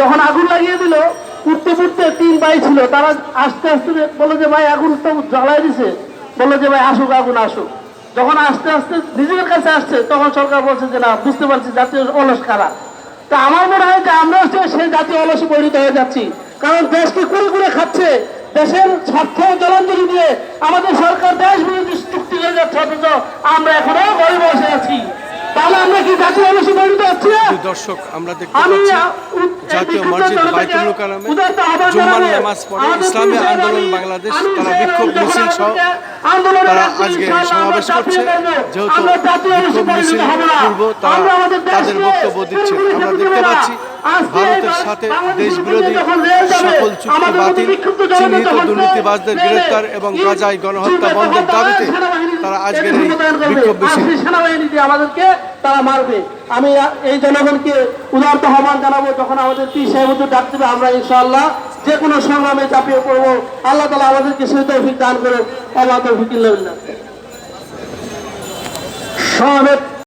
যখন আগুন লাগিয়ে দিল, উঠতে ফুটতে তিন ভাই ছিল, তারা আস্তে আস্তে বলে যে, ভাই, আগুন তো জ্বালাই দিছে। বলল যে, ভাই, আসুক, আগুন আসুক। যখন আস্তে আস্তে নিজেদের কাছে আসছে, তখন সরকার বলছে যে, না, বুঝতে পারছি, জাতীয় অলস কারা? তা আমার মনে হয় যে, আমরা সেই জাতীয় অলসে পরিণত হয়ে যাচ্ছি। কারণ দেশকে কুড়ে কুড়ে খাচ্ছে, দেশের স্বার্থ জলাঞ্জলি দিয়ে আমাদের সরকার দেশ বিরোধী চুক্তি হয়ে যাচ্ছে, অথচ আমরা এখনও ঘরে বসে আছি। তাহলে আমরা কি জাতীয় পরিণত হচ্ছি দর্শক আমরা দেখতে পাচ্ছি জাতীয় মসজিদ বাইতুল। নামাজ পড়ে ইসলামী আন্দোলন বাংলাদেশ তারা বিক্ষোভ মিছিল সহ তারা আজকে সমাবেশ করছে। যেহেতু বিক্ষোভ মিছিল পূর্ব তারা তাদের বক্তব্য দিচ্ছে। আমরা দেখতে পাচ্ছি ভারতের সাথে দেশ বিরোধী সকল চুক্তি বাতিল, চিহ্নিত দুর্নীতিবাজদের গ্রেফতার এবং গাজায় গণহত্যা বন্ধের দাবিতে তারা আজকের এই বিক্ষোভ মিছিল আমাদেরকে তারা মারবে। আমি এই জনগণকে উদারত আহ্বান জানাব, যখন আমাদের পি সাহেব ডাক দেবে, আমরা ইনশাআল্লাহ যে কোনো সংগ্রামে চাপিয়ে পড়ব। আল্লাহ তালা আমাদেরকে সে তৌফিক দান করে ইল্লাহ বিল্লাহ। সমাবেত